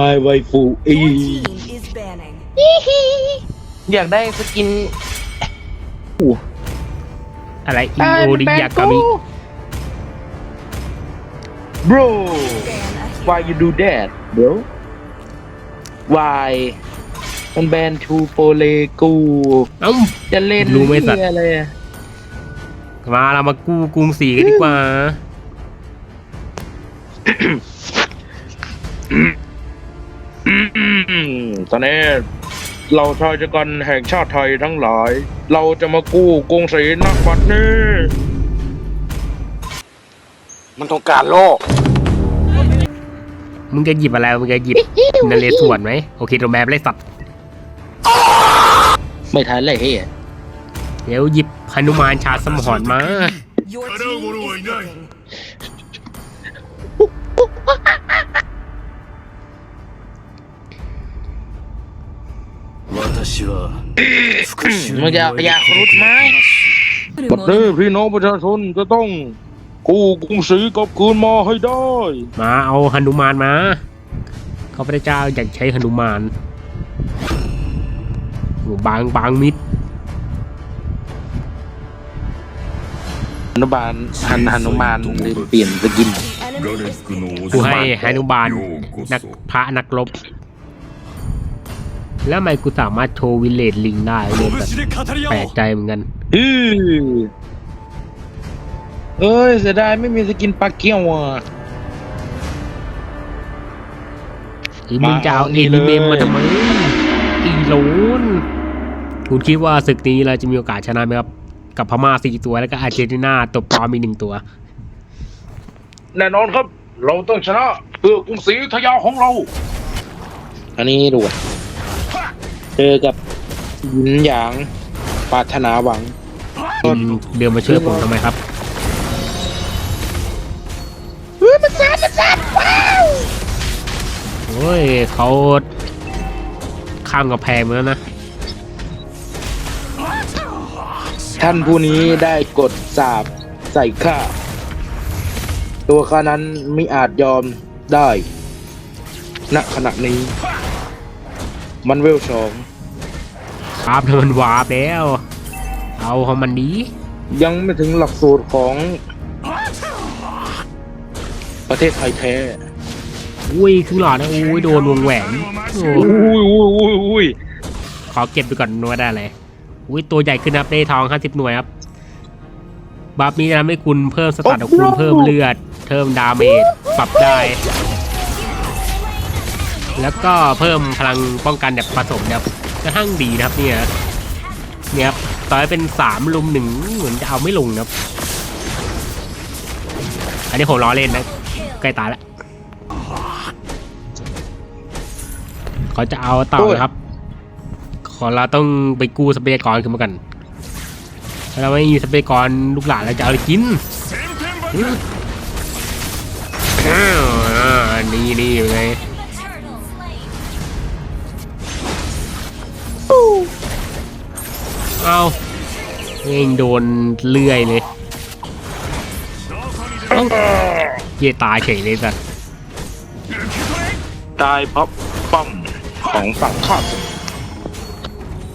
ไอไวฟูอี Your team is banning. อยากได้สกิน อะไรอิโอริยากามิ bro Ban a hero. why you do that bro why มันแบนทูโปเลกูเอ้า จะเล่นรู้ไหมสัตว์ เหี้ยอะไรอะมาเรามากู้กรุงศรีกันดีกว่าอืม ตอนนี้เราชายชะกันแห่งชาติไทยทั้งหลาย เราจะมากู้กรุงศรีนักบัดนี้ มันต้องการโลก มึงจะหยิบอะไร มึงจะหยิบนาเรศวรไหมโอเคตัวแมปเลยสัตว์ไม่ทันเลยเฮียเดี๋ยวหยิบหนุมานชาสมหรณ์มา Your team is 私は復讐 มันจะอยากรุดไหม บัดนี้พี่น้องประชาชนจะต้องกู้กรุงศรีกลับคืนมาให้ได้ มาเอาหนุมานมา เขาพระเจ้าอยากใช้หนุมานโอ้บางบางมิด อนุบาลหันหนุมานลืมเปลี่ยนสกิน The enemy is picking. กูให้หนุบาลนักพระนักรบ แล้วทำไมกูสามารถโชว์วิเลตลิงได้เลยแบบแปลกใจเหมือนกันเอ้ยเสียดายไม่มีสกินปลาเกี้ยวอะ อีมึงจะเอาเอ็นเมมมาทำไมอีโลนคุณคิดว่าศึกนี้เราจะมีโอกาสชนะไหมครับ กับพม่าสี่ตัวแล้วก็อาร์เจนตินาตบปลอมีหนึ่งตัว แน่นอนครับ เราต้องชนะเพื่อกรุงศรีอยุธยาของเรา อันนี้ดูว่ะ เจอกับหยินหยางปรารถนาหวัง คุณเดินมาช่วยผมทำไมครับโอ้ยเขาข้ามกับแพงมาแล้วนะ ท่านผู้นี้ได้กดสาบใส่ข้า ตัวข้านั้นไม่อาจยอมได้ ณขณะนี้ มันเวลสอง ครับมันวาร์ปแล้ว เอาของมันดียังไม่ถึงหลักสูตรของ ประเทศไทยแท้อุ้ยครึ่งหลอดนะอุ้ยโดนวงแหวนโอ้อุ้ยอุ้ยอุ้ยอุ้ยขอเก็บไปก่อนนวดได้เลยอุ้ยตัวใหญ่ขึ้นครับได้ทอง 50 หน่วยครับบัฟนี้จะทำให้คุณเพิ่มสตัตของคุณเพิ่มเลือด เพิ่มดาเมจปรับได้ แล้วก็เพิ่มพลังป้องกันแบบผสมนะครับ กระทั่งดีนะครับเนี่ยเนี่ยครับต่อให้เป็นสามลุมหนึ่งเหมือนจะเอาไม่ลงนะครับ อันนี้ผมล้อเล่นนะใกล้ตายแล้วเขาจะเอาเต่านะครับ ขอเราต้องไปกู้ทรัพยากรขึ้นมากันถ้าเราไม่มีทรัพยากรลูกหลานเราจะเอาอะไรกินอ้าวนี่นี่ยังไง เอาเองโดนเลื่อยเลยต้อเยตายเฉยเลยสัตตายเพราะป้อมของฝั่งข้าศึก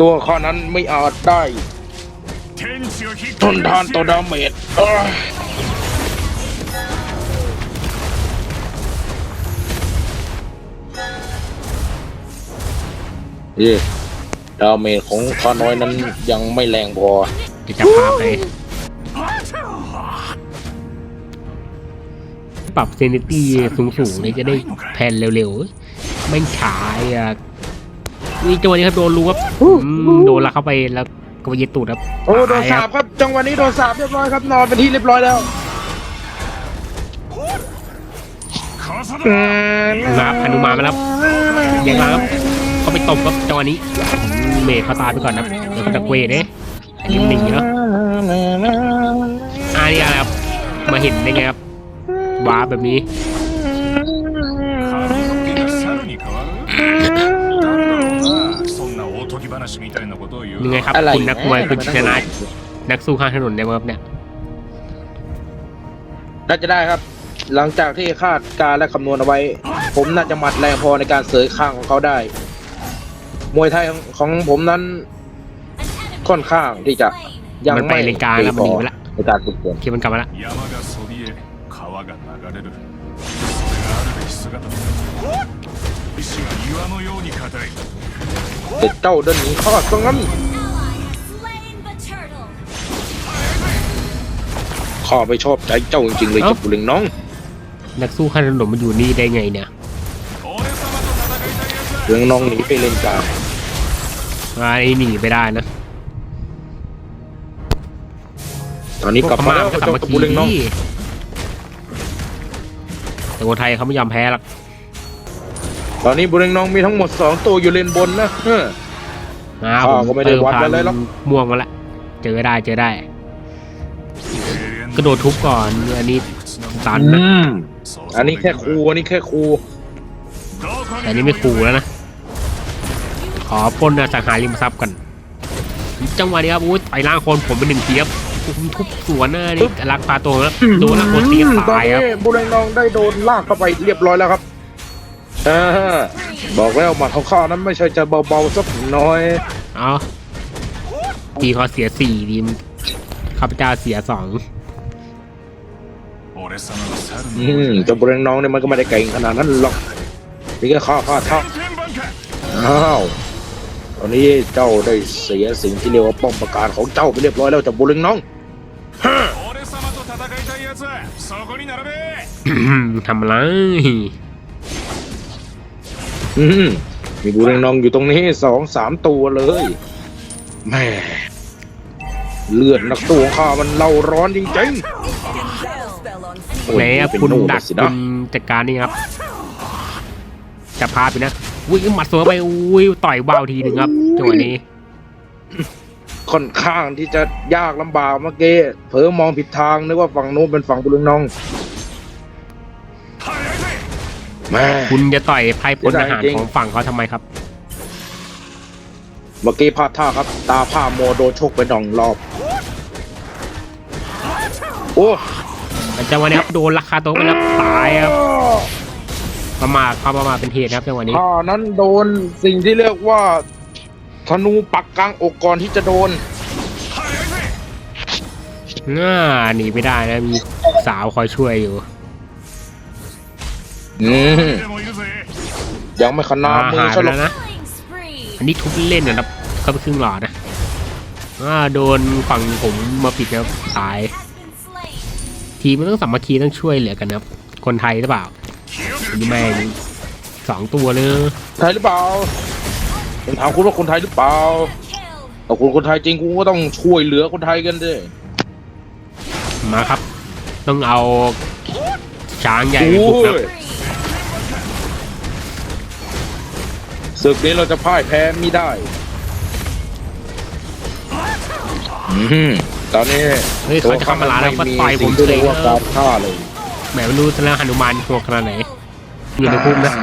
ตัวข้อนั้นไม่อาจได้ ทนทานต่อดาเมจเย่ ดาเมจของข้าน้อยนั้นยังไม่แรงพอเดี๋ยวจะพาไปปรับเซนิตี้สูงๆเลยจะได้แผ่นเร็วๆไม่ฉายอะนี่จังหวะนี้ครับโดนรู้ครับอืมโดนละเข้าไปแล้วก็ไปยึดตูดครับโอ้โดนตายสาคบรับครับจังหวะนี้โดนสาบเรียบร้อยครับนอนเป็นที่เรียบร้อยแล้วมาครับอนุมานมาแล้วยังมาครับ เข้ไปตบครับจองหวนี้เมทเขาตายไปก่อนนะเดี๋ยวจะเกวเด้อันนี้หนีเนาะอันนี้อะไรครับมาเห็นได้ไงครับว้าแบบนี้ยังไงครับคุณนักมวยคุณชนะนักสู้ข้างถนนได้ไหมครับเนี่ยน่าจะได้ครับ หลังจากที่คาดการและคำนวณเอาไว้ ผมน่าจะหมัดแรงพอในการเสยข้างของเขาได้ มวยไทยของของผมนั้นค่อนข้างที่จะยัง มันไป ไม่ เลนกลางแล้วมันหนีไปละ ในการฝึกฝน โอเคมันกลับมาละ 山がそびえ川が流れるそれがあるべき姿だ意志は岩のように固い เด็กเจ้าเดินหนีข้าซะงั้น Slain the turtle. ข้าไม่ชอบใจเจ้าจริงๆเลย เอ้า เจ้าบุเรงน้อง นักสู้ข้างถนนมันอยู่นี่ได้ไงเนี่ย 俺様と戦いたい奴 บุเรงน้องหนีไปเลนกลาง ไอ้หนีไปได้นะ ตอนนี้กลับพมาม่าแล้วมันก็เจ้ากลับมาบุเรงน้องขี่แต่คนไทยเขาไม่ยอมแพ้หรอกตอนนี้บุเรงน้องมีทั้งหมดสองตัวอยู่เลนบนนะเอออ้าวอ้าวก็ไม่ได้วัดอะไรหรอกม่วงมาละ เจอได้เจอได้ กระโดดทุบก่อนอันนี้ตันนะอืมอันนี้แค่ครูอันนี้แค่ครูแต่อันนี้ไม่ขู่แล้วนะ ขอปล้นอสังหาริมทรัพย์กัน จังหวะนี้ครับโอ้ยไปล่างคนผมเป็นหนึ่งเทียบทุบสวนหน้านี่ลักพาตัวแล้วโดนลักคนตีตายครับบุรีน้องได้โดนลากเข้าไปเรียบร้อยแล้วครับอบอกแล้วมาดของข้านั้นไม่ใช่จะเบาๆสักน้อยอ๋อทีเขาเสียสี่ดิมข้าพเจ้าเสียสองอืมจะบุรีน้องเนี่ยมันก็ไม่ได้เก่งขนาดนั้นหรอกนี่ก็ข้าข้าท่าอ้าว ตอนนี้เจ้าได้เสียสิ่งที่เรียกว่าป้องประการของเจ้าไปเรียบร้อยแล้วจากบุริงน้องทำไรมีบุริงน้องอยู่ตรงนี้สองสามตัวเลยแม่เลือดนักตัวข้ามันเล่าร้อนจริงๆแล้คุณดักคุณจัดการนี่ครับ จะพาไปนะ อุ้ยหมัดสวนไปอุ้ยต่อยว่าวทีหนึ่งครับจังหวะนี้ ค่อนข้างที่จะยากลำบากเมื่อกี้เผลอมองผิดทางนึกว่าฝั่งนู้นเป็นฝั่งบุเรงน้องแม่คุณจะต่อยไพ่พลทหารจริงของฝั่งเขาทำไมครับ เมื่อกี้พลาดท่าครับ ตาผ้าโมโดนชกไปหน่องรอบ โอ้แต่จังหวะนี้ครับโดนราคาโต๊ะไปแล้วตายครับ ประมาทความประมาทเป็นเหตุนะครับจังวะนี้ข้านั้นโดนสิ่งที่เรียกว่าธนูปักกลางอกก่อนที่จะโดนน่าหนีไม่ได้นะมีสาวคอยช่วยอยู่อยังไม่ขนาดมือหายแล้วนะอันนี้ทุบเล่นนะครับเขาไปครึ่งหลอดนะอ่าโดนฝั่งผมมาปิดแล้วตาย ทีมันต้องสามัคคีต้องช่วยเหลือกันนะครับ คนไทยหรือเปล่า นนี้แม่งสองตัวเลยไทยหรือเปล่าผมถามคุณว่าคนไทยหรือเปล่า Kill. ถ้าคุณคนไทยจริงคุณก็ต้องช่วยเหลือคนไทยกันด้วยมาครับ ต้องเอาช้างใหญ่โอ้ไปบุกนะยศึกนี้เราจะพ่ายแพ้ไม่ได้อืมตอนนี้เฮ้ยเขาจะเข้ามาล้านแล้วก็ต่อยผมสิ่งที่เลเรียยกว่าการฆ่าเลยแหมไม่รู้ซะแล้วหนุมานโหดขนาดไหน อยู่ในคุ้มนะ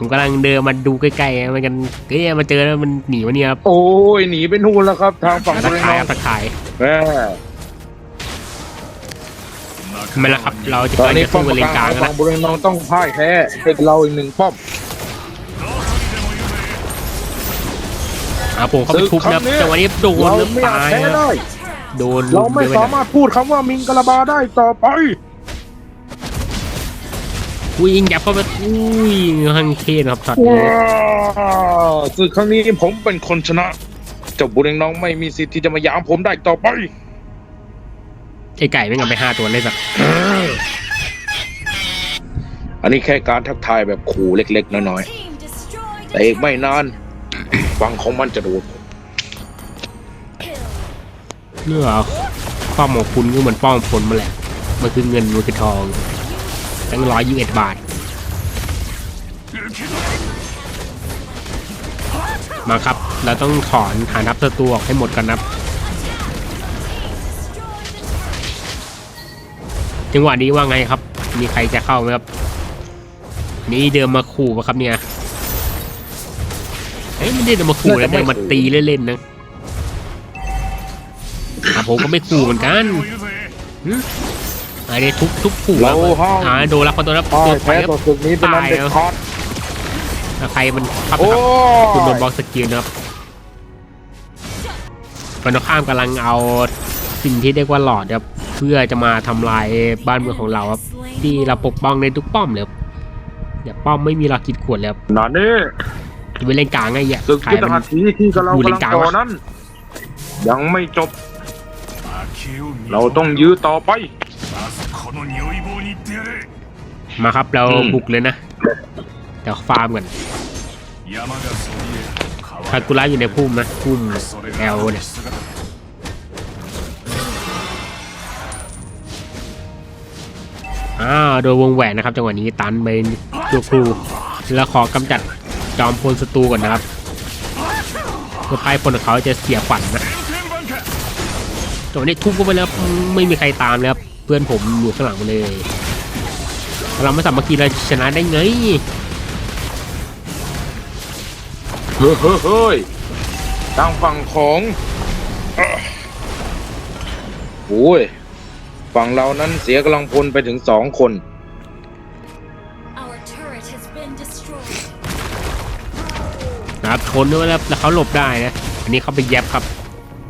ผมกำลังเดินมาดูใกล้ๆมันกันเอ๊ะมาเจอแล้วมันหนีมาเนี่ยครับโอ้ยหนีเป็นหูนแล้วครับ ทางฝั่งตะคขายครัตะขายแม่ไม่ละครับ เราจะไปนี้จะป้มเลนกลาลางงขกัอนงบริเวณน้องต้องพ่ายแพ้เป็นเราอีกหนึ่งป้อมอะผมเขาไปทุบนะแต่วันนี้โดนเราน้มอตายนะโดนเราไม่สามารถพูดคำว่ามิงกะลาบาได้ต่อไป อุ้ยยิงยับเข้าไปอุ้ยฮังเคนครับช็อตนี้ว้าวศึกครั้งนี้ผมเป็นคนชนะ เจ้าบุรีน้องไม่มีสิทธิ์ที่จะมาหยามผมได้ต่อไป ไอ้ไก่ไม่งันไปห้าตัวเลยสักอันนี้แค่การทักทายแบบขู่เล็กๆ น้อย Team destroyed. ๆแต่อีกไม่นานฟังของมันจะโดน Kill. เรื่องป้อมของคุณก็เหมือนป้อมผลมาแหละมันคือเงินมันคือทอง ตั้งร้อยยี่สิบเอ็ดบาท มาครับ เราต้องถอนฐานทัพศัตรูออกให้หมดกันนะครับจังหวะนี้ว่าไงครับ มีใครจะเข้าไหมครับ นี่เดินมาขู่ปะครับเนี่ยเอ้ยไม่ได้เดินมาขู่แล้วเดินมาตีเล่นๆนะอะผมก็ไม่ขู่เหมือนกัน ไอ้เด็ทุบทุบผู้เราห้อง อ่าโดนละคนตัวละพ่อตัวไปแพ้คต่รัอบ ศึกนี้ตายแล้วเด็ดาใครมันเข้ครับคุณโดนบล็อกสกิลนะครับฝันข้ามกำลังเอาสิ่งที่เรียกว่าหลอดครับเพื่อจะมาทำลายบ้านเมืองของเราครับที่เราปกป้องในทุกป้อมเลยครับอย่าป้อมไม่มีเรากขีดขวดแล้วนั่นนี่จะไปเล่นกลางไงเหี้ยใครมันาอยู่กำในกลางก่อวะ นั้น ยังไม่จบ เราต้องยื้อต่อไป มาครับเราบุกเลยนะเดี๋ยวฟาร์มก่อนคากุระอยู่ในพุ่มนะพุ่มแอลเนี่ยอ้าวโดยวงแหวนนะครับจังหวะนี้ตันไปตัวครูแล้วขอกำจัดจอมพลศัตรูก่อนนะครับเพื่อไปพลของเขาจะเสียขวัญนนะจังหวะนี้ทุบก็ไปแล้วไม่มีใครตามนะครับ พื่อนผมอยู่ข้างหลังหมดเลย เราไม่สามัคคีเราชนะได้ไงเฮ้ยเฮ้ยเฮ้ยทางฝั่งของเอ่อโอ้ยฝั่งเรานั้นเสียกำลังพลไปถึงสองคน Our turret has been destroyed. นะครับชนด้วยแล้วแล้วเขาหลบได้นะ อันนี้เขาไปแยบครับ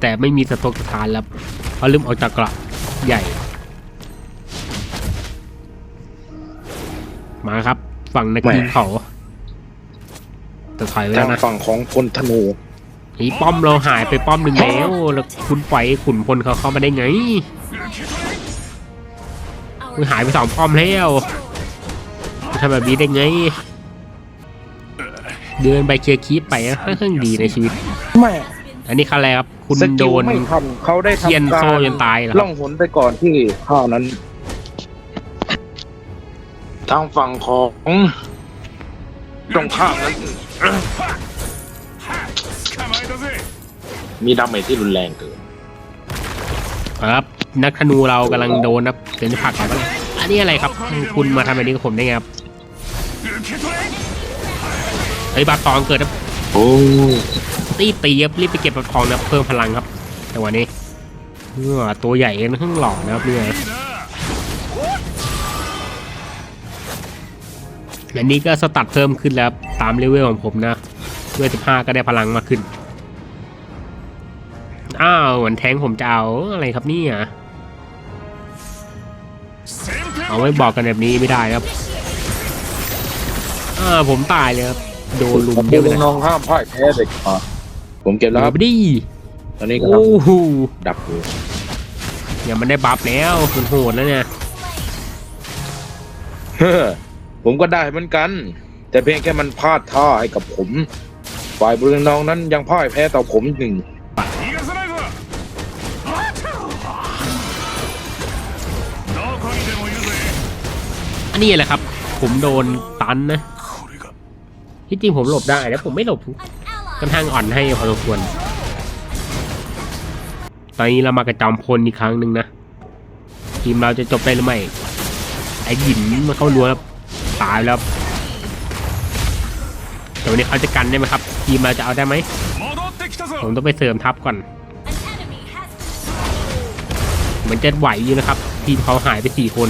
แต่ไม่มีสตอกสถานแล้วเขาลืมออกจากกระใหญ่ มาครับ ฝั่งนักยิงเขาแต่ถอยไปทาแล้วงนะฝั่งของพลธนูไอ้ป้อมเราหายไปป้อมหนึ่งแล้ว แล้วคุณปล่อยให้ขุนพลเขาเข้ามาได้ไง Our มึงหายไปสองป้อมแล้วทำแบบนี้ได้ไง เดินไปเคลียร์คีปไปนะค่อนข้างดีในชีวิต แม่อันนี้ขั้นแรกครับ คุณสกิลโดน ไม่ทันเขาได้เทียนทำการโซ่จนตายเหรอครับ ล่องหนไปก่อนที่ข้านั้น ทางฝั่งของตรงข้ามนั้น มีดาเมจที่รุนแรงเกินครับ นักธนูเรากำลังโดนนะเดี๋จะผลักเขนไอันนี้อะไรครับ คุณมาทำอะไรนี้กับผมได้ไงครับไอ้บาตองเกิดนะโอ้ตีตีครับรีบไปเก็บบาตองนะเพิ่มพลังครับจังวันนี้เออตัวใหญ่กันข้างหล่อนะครับเนี่ย และนี้ก็สตัดเพิ่มขึ้นแล้วตามเลเวลของผมนะด้วย15 ก็ได้พลังมากขึ้น อ้าวเหมือนแทงผมจะเอาอะไรครับนี่อะเอาไว้บอกกันแบบนี้ไม่ได้ครับอ่าผมตายเลยครับโดนลุมเยอะเลยน้องห้ามพ่ายแพ้เด็กอะผมเก็บแล้วครับดีตอนนี้ครับโอ้โหดับเลยอย่ามันได้บัฟแล้วคุณโหดแล้วเนี่ย ผมก็ได้เหมือนกัน แต่เพียงแค่มันพลาดท่าให้กับผม ฝ่ายบริเวณนองนั้นยังพ่ายแพ้ต่อผมหนึ่งนี่แหละครับ ผมโดนตันนะที่จริงผมหลบได้แล้วผมไม่หลบกัำทางอ่อนให้พอสมควรตอนนี้เรามากระจอมพลอีกครั้งหนึ่งนะทีมเราจะจบได้หรือไม่ไอ้หินมันเข้ารัวแล้ว ตายแล้วแต่วันนี้เขาจะกันได้ไหมครับ ทีมเาจะเอาได้ไหมผมต้องไปเสริมทัพก่อนเหมือนจะไหวอยู่นะครับ ทีมเขาหายไปสี่คน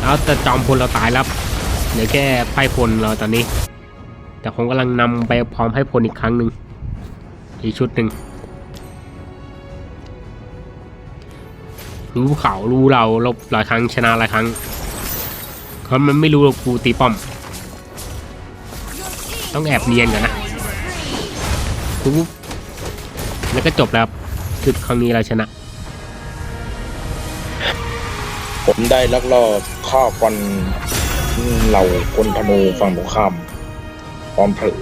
แล้วแต่จอมพลเราตายแล้วเหลือแค่ไพ่พลเราตอนนี้ แต่คงกำลังนำไปพร้อมไพ่พลอีกครั้งหนึ่งอีกชุดหนึ่งรู้เขารู้เราลบหลายครั้งชนะหลายครั้ง เขามันไม่รู้ว่ากูตีป้อม ต้องแอบเนียนกันนะปุ๊บแล้วก็จบแล้วครับศึกครั้งนี้เราชนะ ผมได้ลักลอบฆ่าฟันเหล่าคนธนูฝั่งตรงข้ามพร้อมเผือ